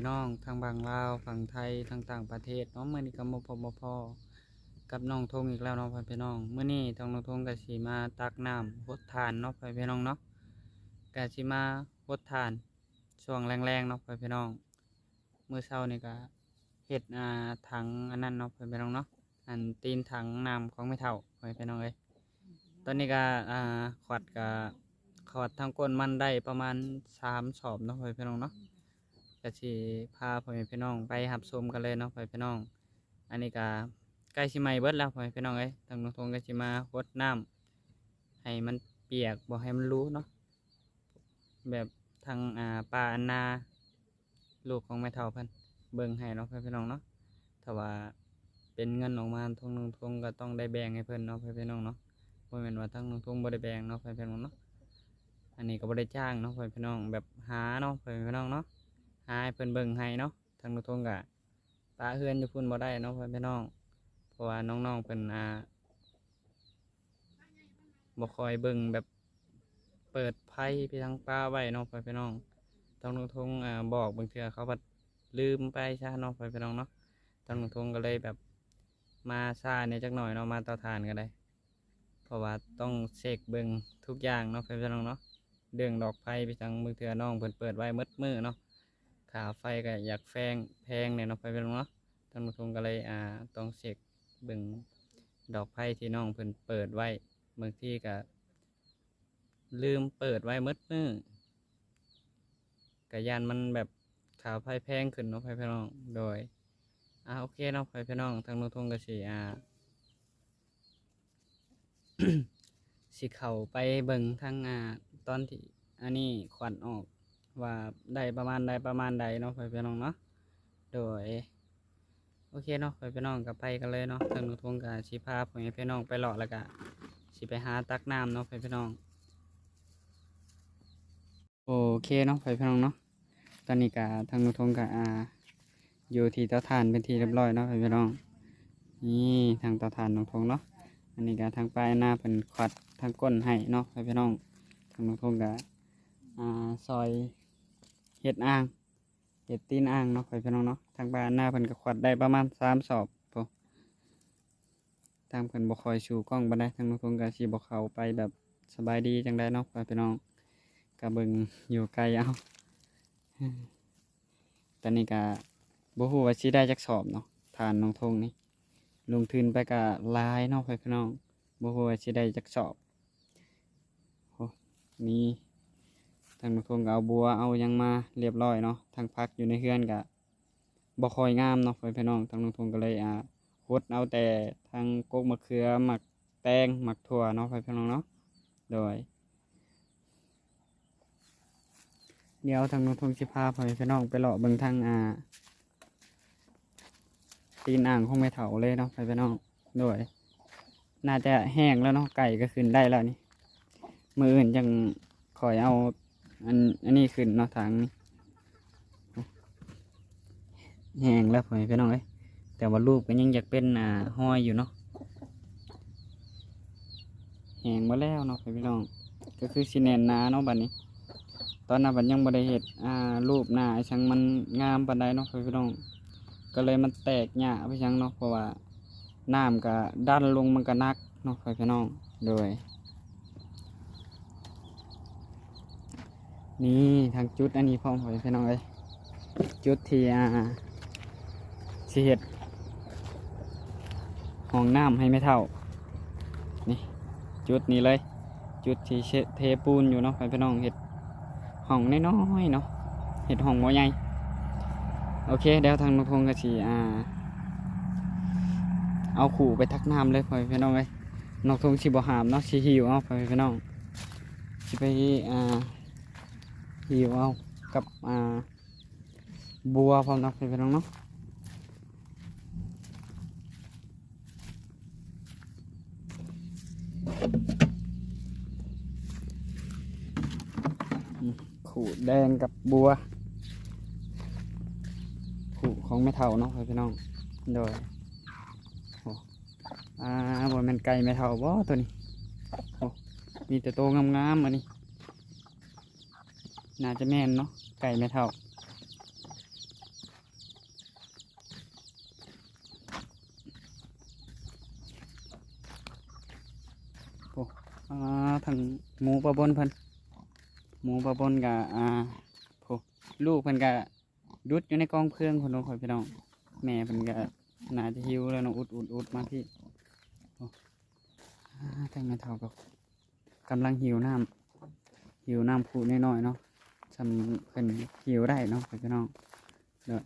พี่น้องทางบางลาวฝั่งไทยทางต่างประเทศเนาะมื้อนี้ก็มพมพอกับน้องทงอีกแล้วเนาะพ่อพี่น้องเมื้อนี้ทางน้องทงก็สิมาตักน้ำหดทานเนาะพ่อพี่น้องเนาะก็สิมาหดทานช่วงแรงๆเนาะพ่อพี่น้องเมื้อเช้านี่ก็เฮ็ดอ่าถังอันนั้นเนาะพ่อพี่น้องเนาะอันตีนถังน้ำของไม่เท่าพ่อพี่น้องเอ้ยตอนนี้ก็อ่าขวดก็ขอดทางก้นมันได้ประมาณสามสอบเนาะพ่อพี่น้องเนาะ ก็สิพาพ่อแม่พี่น้องไปหับชมกันเลยเนาะพ่อแม่พี่น้อง อันนี้ก็ใกล้สิใหม่เบิดแล้วพ่อแม่พี่น้องเอ้ยทางน้องทงก็สิมาหดน้ำให้มันเปียกบ่ให้มันรู้เนาะแบบทางอ่าปลาอันนาลูกของแม่เฒ่าเพิ่นเบิ่งให้เนาะพ่อพี่น้องเนาะถ้าว่าเป็นเงินออกมาทงน้องทงก็ต้องได้แบ่งให้เพิ่นเนาะพ่อพี่น้องเนาะบ่แม่นว่าทางน้องทงบ่ได้แบ่งเนาะพ่อพี่น้องเนาะอันนี้ก็บ่ได้จ้างเนาะพ่อพี่น้องแบบหาเนาะพ่อพี่น้องเนาะ หาให้เพิ่นเบิ่งให้เนาะทางนุทงกะปลาเฮือนอยู่พุ่นบ่ได้เนาะเพื่อนพี่น้อง เพราะว่าน้องๆเพิ่นอ่าบ่คอยเบิ่งแบบเปิดไพ่ไปทางปลาไว้เนาะเพื่อนพี่น้องทางนุทงอ่าบอกบางเทื่อเขาบัดลืมไปซะเนาะเพื่อนพี่น้องเนาะทางนุทงก็เลยแบบมาซาเนี่ยจักหน่อยเนาะมาเตาถ่านก็ได้ เพราะว่าต้องเช็คเบิ่งทุกอย่างเนาะเพื่อนพี่น้องเนาะเรื่องดอกไฟไปทางมือเถื่อน้องเพิ่นเปิดไว้มืดมือเนาะ ขาไฟก็อยากแพงแพงเนี่ยเนาะไฟเป็นเนาะท่านผู้ชมก็เลยอ่าต้องเช็คเบิ่งดอกไฟที่น้องเพิ่นเปิดไว้บางทีก็ลืมเปิดไว้มืดมือกะยานมันแบบขาไฟแพงขึ้นเนาะไฟพี่น้องโดยอ่าโอเคเนาะไฟพี่น้องทางนุทงก็สิอ่าสิเข้าไปเบิ่งทางอ่าตอนที่อันนี้ขวัญออก ว่าได้ประมาณใดประมาณใดเนาะไปพี่น้องเนาะโดยโอเคเนาะไปพี่น้องกับไปกันเลยเนาะทางนุทงกับสิพาพ่อแม่พี่น้องไปเลาะแล้วก็สิไปหาตักน้ำเนาะไปพี่น้อง โอเคเนาะไปพี่น้องเนาะตอนนี้ก็ทางนุทงกับอ่าอยู่ที่เตาถ่านเป็นที่เรียบร้อยเนาะไปพี่น้อง นี่ทางเตาถ่านนุทงเนาะอันนี้ก็ทางปลายหน้าเป็นขวัดทางก้นให้เนาะให้พี่น้องทางน้องทงก็อ่าซอย เห็ดอ่างเห็ดตีนอ่างเนาะให้พี่น้องเนาะทางปลายหน้าเป็นก็ขวัดได้ประมาณสามสอบพอทางเพิ่นบ่คอยชูกล้องบันได้ทางน้องทงก็สิบ่เข้าไปแบบสบายดีจังได้เนาะให้พี่น้องก็เบิ่งอยู่ไกลเอาตอนนี้ก็บ่ฮู้ว่าสิได้จักสอบเนาะทานน้องทงนี่ลงทุนไปกับลายเนอกไปพี่น้องบ่ฮู้ว่าสิได้จักสอบโอ้นี่ ทางนุทงก็เอาบัวเอายังมาเรียบร้อยเนาะทางพักอยู่ในเฮือนก็บ่คอยงามเนาะไปพี่น้องทางนุทงก็เลยอ่าหดเอาแต่ทางกกมะเขือหมักแตงหมักถั่วเนาะไปพี่น้องเนาะโดย เดี๋ยวทางนุทงสิพาไปพี่น้องไปเลาะเบิ่งทางอ่าตีนอ่างของแม่เถาเลยเนาะไปไปน้องโดยน่าจะแห้งแล้วเนาะไก่ก็ขึ้นได้แล้วนี่มืออื่นยังคอยเอา อันอันนี้ขึ้นเนาะถังนี่แห้งแล้วไปไปน้องเอ้ยแต่ว่ารูปก็ยังอยากเป็นอ่าห้อยอยู่เนาะแห้งมาแล้วเนาะไปไปน้อง ก็คือสิแนนนาเนาะบัดนี้ ตอนนั้นบัดยังบ่ได้เห็ดอ่ารูปหน้าไอ้ช่างมันงามปานใดเนาะไปไปน้อง ก็เลยมันแตกหยาไปยังเนาะเพราะว่าน้ำก็ดันลงมันก็นักเนาะพี่น้องโดย นี่ทางจุดอันนี้พร้อมพี่น้องเลยจุดที่อ่าสิเห็ดห้องน้ำให้ไม่เท่า นี่จุดนี้เลย จุดที่เชเทปูนอยู่เนาะพี่น้องเห็ดห้องน้อยๆเนาะเห็ดห้องบ่ใหญ่โอเคเดี๋ยวทางนกทงก็สีอ่า เอาขู่ไปทักน้ำเลยพ่อพี่น้องเลยนกทงสีบ่หามเนาะสีหิวเอาพ่อพี่น้องสีไปอ่า หิวเอากับอ่าบัวพร้อมนาะพ่อพี่น้องเนาะขู่แดงกับบัวขู่ของไม่เท่าเนาะพี่น้องโดยอ่าบนมันไก่ไม่เท่าบ่ตัวนี้โอ้มีแต่โตงามๆอันนี้ น่าจะแม่นเนาะไก่ไม่เท่า โอ้อ่าทางหมูปลาบนเพิ่นหมูปลาบนกับอ่าโอ้ลูกเพิ่นกับดุดอยู่ในกองเครื่องคนน้องคอยพี่น้อง แม่เพิ่นก็น่าจะหิวแล้วเนาะอุดอุดอุดมาที่โอ้อ่าทางแม่เท่าก็กำลังหิวน้ำหิวน้ำผูน้อยๆเนาะ ทำเป็นคิวได้เนาะพี่น้องเด้อ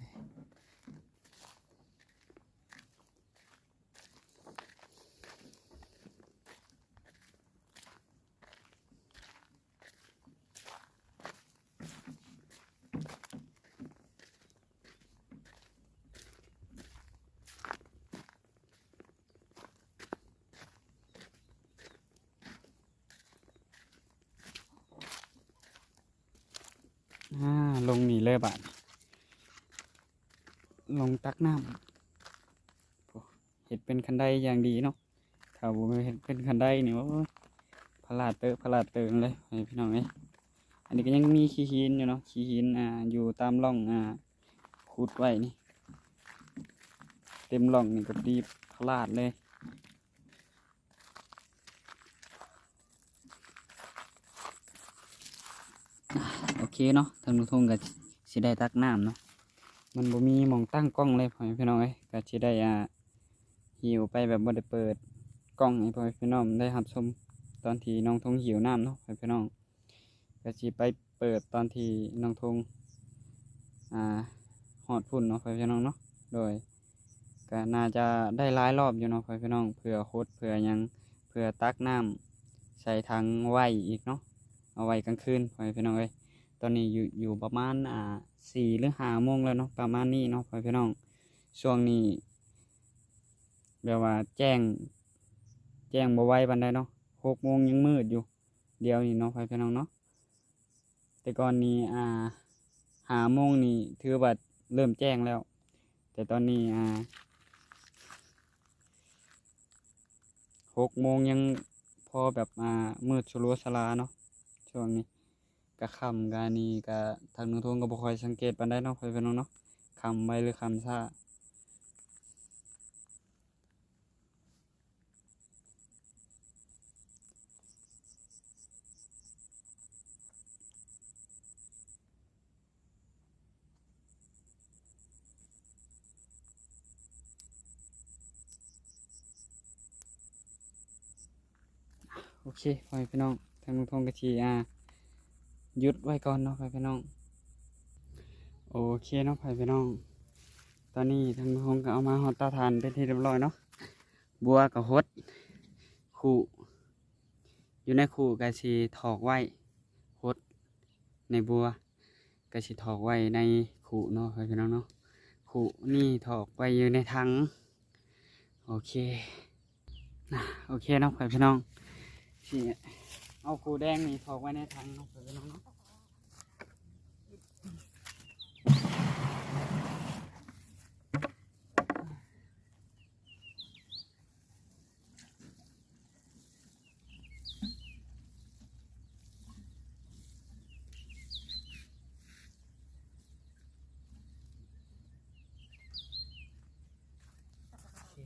อ่า ลงนี่เลยบาดลงตักน้ำเห็ดเป็นคันไดอย่างดีเนาะถ้าบ่เห็ดเป็นคันไดนี่โอ้ยพลาดเตอะพลาดเติงเลยพี่น้องเอ้ยอันนี้ก็ยังมีขี้หินอยู่เนาะขี้หินอ่าอยู่ตามร่องอ่าขุดไว้นี่ เต็มร่องนี่ก็ดีพลาดเลย โอ เคเนาะทางนุทงก็สิได้ตักน้ำเนาะมันบ่มีมองตั้งกล้องเลยพ่อพี่น้องเอ้ยก็สิได้อ่าหิวไปแบบบ่ได้เปิดกล้องให้พ่อพี่น้องได้รับชมตอนที่น้องทงหิวน้ำเนาะพ่อพี่น้องก็สิไปเปิดตอนที่น้องทงอ่าหอดพุ่นเนาะพ่อพี่น้องเนาะโดยก็น่าจะได้หลายรอบอยู่เนาะพ่อพี่น้องเผื่อโคดเผื่อยังเผื่อตักน้ำใส่ถังไว้อีกเนาะเอาไว้กลางคืนพ่อพี่น้องเอ้ย อนนี้อยู่อยู่ประมาณอ่าสี่หรือห้าโมงแล้วเนาะประมาณนี้เนาะพ่อพี่น้องช่วงนี้แบบว่าแจ้ง แจ้งบ่ไวบันไดเนาะหกโมงยังมืดอยู่ เดียวนี่เนาะพ่อพี่น้องเนาะแต่ก่อนนี้อ่าห้าโมงนี่ถือว่าเริ่มแจ้งแล้ว แต่ตอนนี้อ่าหกโมงยังพอแบบอ่ามืดสลัวสลาเนาะช่วงนี้ กะคำกานีกะทางนุทงก็บ่คอยสังเกตปานใดเนาะพ่อพี่น้องเนาะคำไว้หรือคำซ่าโอเคพ่อพี่น้องทางนุทงก็สิอ่า ยุดไว้ก่อนเนาะพ่อพี่น้อง โอเคเนาะพ่อพี่น้อง ตอนนี้ทางคงก็เอามาหอดตาถ่านเป็นที่เรียบร้อยเนาะ บัวกับฮดขู่อยู่ในขู่กะสีถอกไว้ฮดในบัวกะสีถอกไว้ในขู่เนาะพ่อพี่น้องเนาะขู่นี่ถอกไว้อยู่ในถัง โอเคนะโอเคเนาะพ่อพี่น้องสิ เอาขูแดงนี่ถอกไว้ในถังเนาะพ่อพี่น้องเนาะ โอเค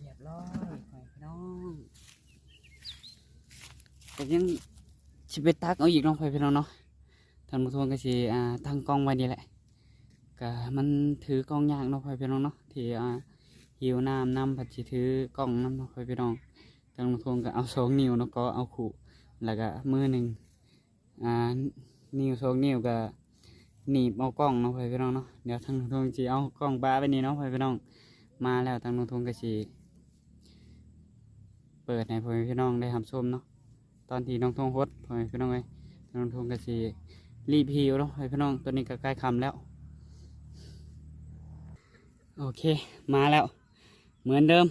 เรียบร้อยพ่อพี่น้องก็ยัง ชิไปตักเอาอีกน้องพ่อพี่น้องเนาะท่านผู้ชมก็สิอ่าตั้งกล้องไว้นี่แหละก็มันถือกล้องยากเนาะพ่อพี่น้องเนาะที่อ่าหิวน้ำน้ำผัดสิถือกล้องน้ำเนาะพ่อพี่น้องท่านผู้ชมก็เอาสองนิ้วเนาะก็เอาขู่แล้วก็มือหนึ่งอ่านิ้วสองนิ้วก็หนีบเอากล้องเนาะพ่อพี่น้องเนาะเดี๋ยวท่านผู้ชมจะเอากล้องบ้าไปนี่เนาะพ่อพี่น้องมาแล้วทางน้องทงกะชีเปิดให้พ่อแม่พี่น้องได้ทำส้มเนาะ อนที่น้องทงฮดพ่อแม่พี่น้องเลยทางน้องทงกะสีรีบหิวเนาะพี่น้องตัวนี้ก็ใกล้คำแล้ว โอเค มาแล้ว เหมือนเดิม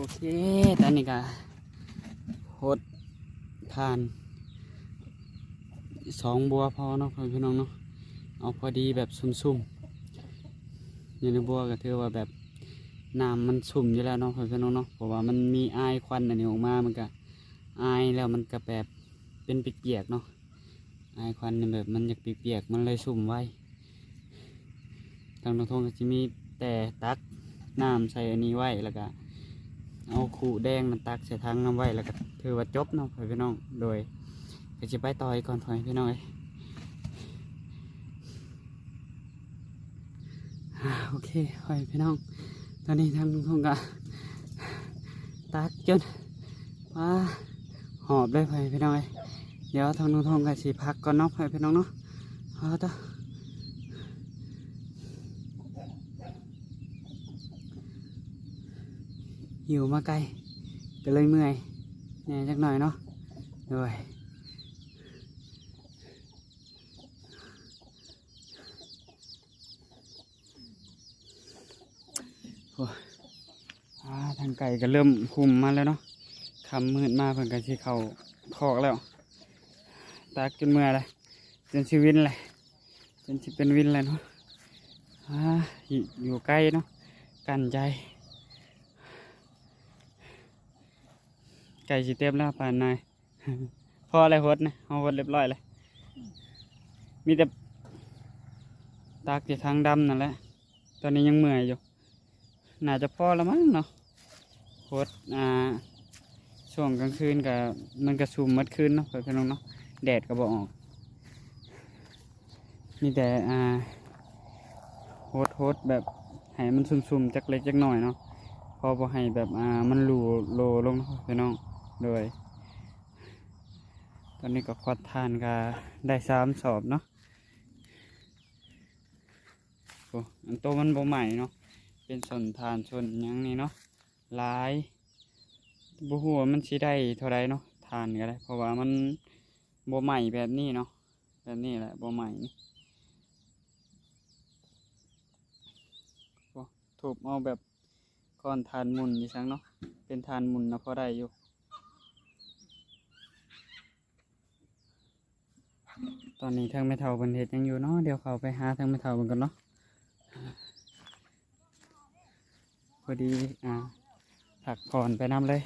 อเคตอนนี้ก็หดทานสองบัวพอเนาะพ่อพี่น้องเนาะเอาพอดีแบบซุ่มๆอยู่ในบัวก็ถือว่าแบบน้ำมันสุ่มอยู่แล้วเนาะพ่อพี่น้องเนาะเพราะว่ามันมีไอควันอันนี้ออกมามันก็ไอแล้วมันก็แบบเป็นเปียกๆเนาะไอควันนี่แบบมันอยากเปียกๆมันเลยสุ่มไว้ทางตรงทงก็จะมีแต่ตักน้ำใส่อันนี้ไว้แล้วก็ เอาขู่แดงมันตักใส่ถังน้ำไว้แล้วก็ถือว่าจบเนาะพี่น้องโดยก็จะไปต่อยก่อนพี่น้องเอ้ยโอเคพ่อพี่น้อง ตอนนี้ทางลุงทงก็ตักจนว่าหอบเลยพ่อพี่น้องเอ้ยเดี๋ยวทางลุงทงก็สิพักก่อนเนาะพี่น้องเนาะเอาต่อ หิวมาไกลก็เลยเมื่อยแน่จักหน่อยเนาะโดยอ่าทางไก่ก็เริ่มคุมมาแล้วเนาะคำมืดมาเพิ่นก็สิเขาคอกแล้ว ตากจนเมื่อยเลยจนชีวินเลยจนสิเป็นวินเลยเนาะอ่าอยู่อยู่ใกล้เนาะกันใจ ไก่สิเต็มแล้วป่านนายพออะไรหดนะเอาหดเรียบร้อยเลย มีแต่ตากที่ทางดำนั่นแหละ ตอนนี้ยังเมื่อยอยู่ น่าจะพอแล้วมั้งเนาะโคตรอ่าช่วงกลางคืนกับมันกระซุ่มมัดคืนเนาะเพื่อนน้องเนาะแดดก็บออก มีแต่อ่าโฮดโฮดแบบให้มันซุ่มๆจักเล็กจักหน่อยเนาะพอพอให้แบบอ่ามันรูโลลงเนาะเพื่อนน้อง โดย ตอนนี้ก็ควัดทานก็ได้สามสอบเนาะโอ้อันโตมันบ่ใหม่เนาะเป็นส่วนทานส่วนยังนี่เนาะหลายบ่ฮู้ว่ามันสิได้เท่าไรเนาะทานก็ได้เพราะว่ามันบ่ใหม่แบบนี้เนาะแบบนี้แหละบ่ใหม่นี่โอ้ถูกเอาแบบก้อนทานมุนนี่ซังเนาะเป็นทานมุนนะพอได้อยู่ ตอนนี้ทางไม่เท่าเพิ่นเห็ดยังอยู่เนาะเดี๋ยวเขาไปหาทางไม่เท่าเพิ่นกันเนาะพอดีอ่าผักผ่อนไปน้ำเลย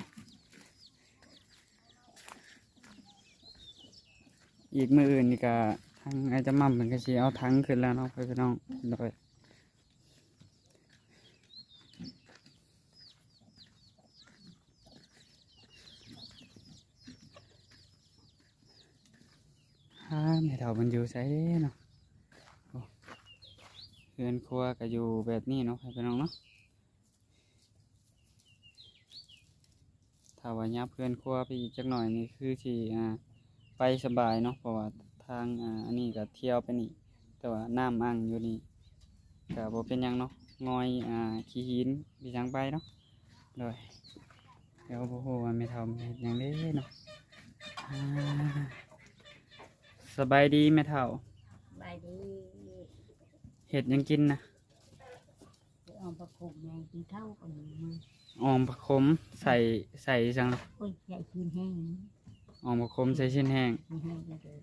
อีกมืออื่นนี่ก็ทางไอ้จะมั่มมันก็สิเอาทั้งขึ้นแล้วเนาะพี่น้องโดยฮ่าแามันอยู่ไสเนาะเรือนครัวก็อยู่แบบนี้เนาะพี่น้องเนาะถ้าว่ายับเพื่อนครัวไปอีกจักหน่อยนี่คือที่อ่าไปสบายเนาะเพราะว่าทางอ่าอันนี้ก็เที่ยวไปนี่ แต่ว่าน้ำอ่างอยู่นี่ก็บ่เป็นยังเนาะงอยอ่าขี้หินพี่จังไปเนาะโดยเดี๋ยวบ่ฮู้ว่าแม่ทำยังเด้เนาะ สบายดีแม่เฒ่าบายดีเฮ็ดหยังกินนะไปเอาประคบแมงกินข้าวก่อนมือออมผักขมใส่ใส่จังเลยโอ้ยใหญ่คืนแห้งออมผักขมใส่ชิ้นแห้งคืนแห้งเลย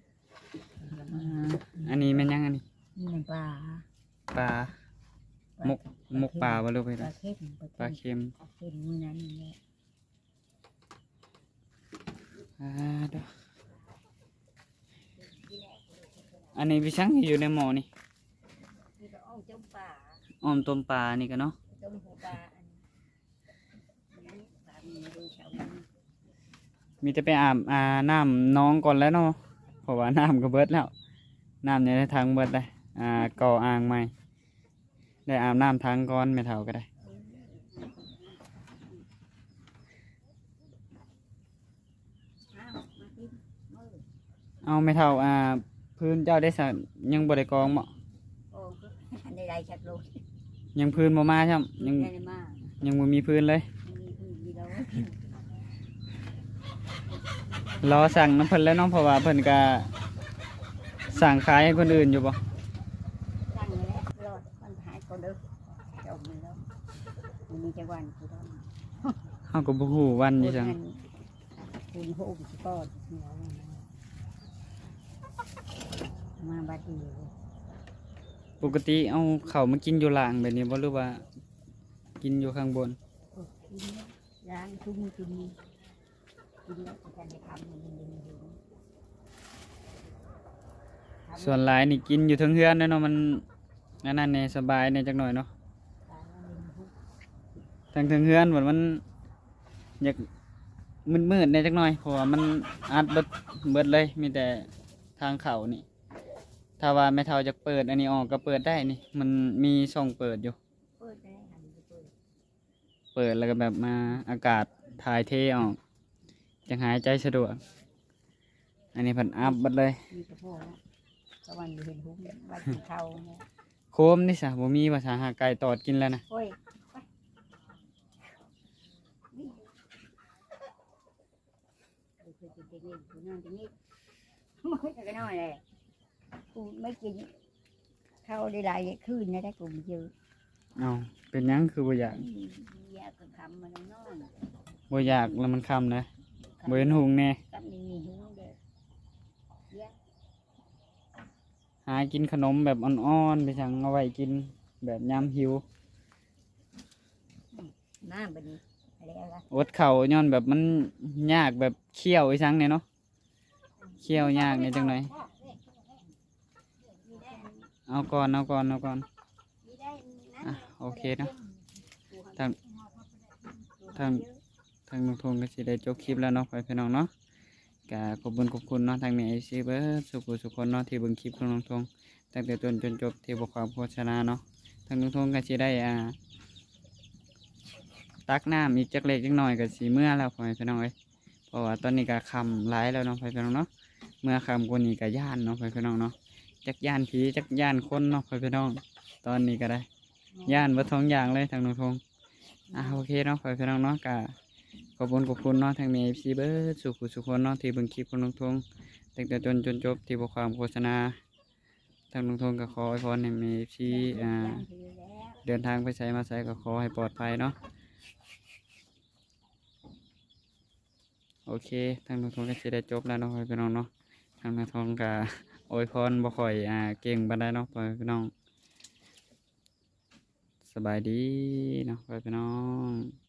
อ่าอันนี้แม่นยังอันนี้นี่มันปลาปลา มุกมุกปลาบ่รู้ไปปได้ลาเข้มปลาเค็มปลาเค็มมือนั้นนี่แหละอ่าเด้อ อันนี้พี่ช่างอยู่ในหม้อนี่นี่ก็อ้อมจ้มปลาออมต้มปลานี่ก็เนาะจ้มหัวปลาอันนี้ปลามีดูเฉามันมีแต่ไปอาบอ่าน้ำน้องก่อนแล้วเนาะเพราะว่าน้ำก็เบิดแล้วน้ำในทางเบิดเลยอ่าก่ออ่างใหม่ ได้อาบน้ำทางก่อนไม่เท่าก็ได้อ้าวมากินมือเอาไม่เท่าอ่า พื้นเจ้าได้สัยังบ่ได้กองบ่โอ้ก็อันใดๆชักโลดยังพื้นบ่มาใช่ไหมยังได้มากยังบ่มีพื้นเลย มีพื้นมีแล้วรอสั่งน้ำเพิ่นแล้วเน้องเพราะว่าเพิ่นก็สั่งขายให้คนอื่นอยู่บ่ตั้งไว้แล้วรอดมันหายก็เด้อจบมือแล้วมันมีจังหวันคือต้องเฮาก็บ่ฮู้วันอยู่จัง คุณโฮมสปอร์ตหัวมาบัดดีเลยปกติเอาเข้าวมากินอยู่ล่างแบบนี้บ่หรือว่า กินอยู่ข้างบน โอ้กินแล้วล้างทุ่มกินกินแล้วจะได้ทำมันดีดีทำส่วนหลายนี่กินอยู่เทั้งเฮือนเด้อเนาะมันอันนั้นแน่สบายแน่จักหน่อยเนาะตายแล้วมันทุกข์ทางเทิงเฮือนเหมือนมันอยากมืดๆแน่จักหน่อยเพราะว่ามันอัดเบิดเบิดเลยมีแต่ทางเข้านี่ ถ้าว่าแม่เฒ่าจะเปิดอันนี้ออกก็เปิดได้นี่ มันมีช่องเปิดอยู่ เปิดได้หันไปเปิดเปิดแล้วก็แบบมาอากาศถ่ายเทออกจังหายใจสะดวก อันนี้เพันอัพเบัดเลย มีกระโปงแล้วตะวันอยู่เห็นหุ้มวัดที่เขาเนี่ยโคมนี่สะบ่มีภาษาหาไก่ตอดกินแล้วนะโอ้ยไปนี่ดูคือกินเด็กนี่กูนอนตรงนี้ไม่แต่ก็น้อยเลย กูไม่กินข้าวได้หลายคืนนะได้กูไม่เยอะเอาเป็นหยังคือบ่อยากยาก็คำมันนอนบ่อยากแล้วมันคำนะบ่เห็นหุงแน่กับมีมีหุ้งเด้อยาหากินขนมแบบอ่อนๆไปสั่งเอาไว้กินแบบยามหิวน้ำบัดนี้อะไรอะไรอดเข่าวย้อนแบบมันยากแบบเคี่ยวไอ้สังเนี่ยเนาะเคี่ยวยากเนี่ยจังหน่อย เอาก่อนเอาก่อนเอาก่อนอะโอเคเนาะทางทางทางลุงทงก็สิได้จบคลิปแล้วเนาะไปพี่น้องเนาะกะขอบคุณขอบคุณเนาะทางเนี้ไอซีเบอร์สุขุสุขคนเนาะที่เบิ่งคลิปของลุงทงตั้งแต่ต้นจนจบที่บอกความโฆษณาเนาะทางลุงทงก็สิได้อ่าตักน้ำอีกจักเล็กจักหน่อยก็สิเมื่อแล้วพ่อแม่พี่น้องเอ้ยเพราะว่าตอนนี้ก็คำหลายแล้วเนาะพ่อแม่พี่น้องเนาะเมื่อคำกว่านี้ก็ย่านเนาะพ่อแม่พี่น้องเนาะ จักย่านผีจักย่านคนเนาะพ่อแม่พี่น้อง ตอนนี้ก็ได้ ย่านวัดท้องอย่างเลยทางลุงทงอะโอเคเนาะขอให้พี่น้องเนาะกะขอบคุณขอบคุณเนาะทางนี้ซีเบอร์ดสุขุสุขคนเนาะที่บิ่งคลิปของลุงทงตั้งแต่จนจนจบที่บทความโฆษณา ทางลุงทงก็ขอให้พรให้มีซีอ่าเดินทางไปใช้มาใช้ก็ขอให้ปลอดภัยเนาะโอเค ทางลุงทงก็จะได้จบแล้วเนาะขอให้พี่น้องเนาะทางลุงทงก็ โอ้ยพรบ่ค่อยอ่าเก่งบันไดเนาะขอพี่น้อง สบายดีเนาะขอพี่น้อง